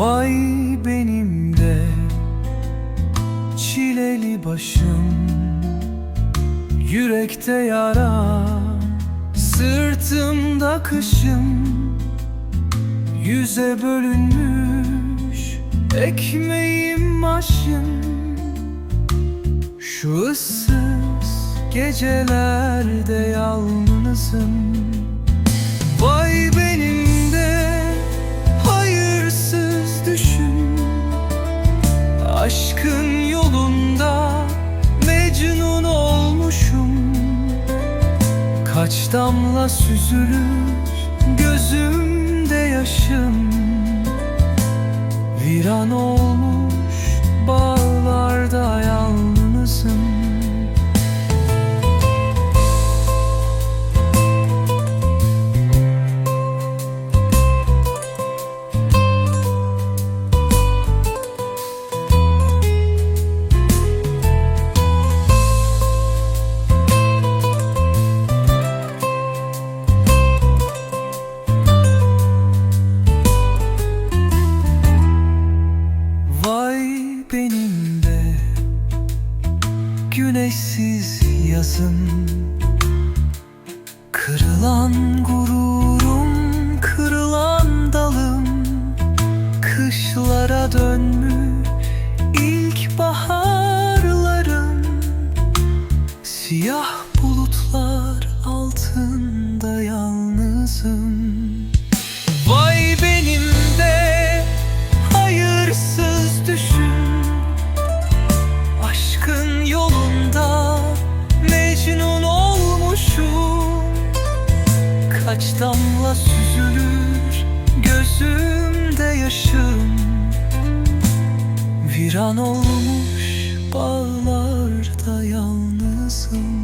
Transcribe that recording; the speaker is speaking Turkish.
Vay benim de çileli başım. Yürekte yara, sırtımda kışım. Yüze bölünmüş ekmeğim aşım. Şu ıssız gecelerde yalnızım. Vay benim Kaç damla süzülür gözümde yaşım Viran olmuş güneşsiz yazım Kırılan gururum, kırılan dalım. Kışlara dönmüş ilk baharlarım Siyah bulutlar altında yalnızım Kaç damla süzülür gözümde yaşım. Viran olmuş bağlarda yalnızım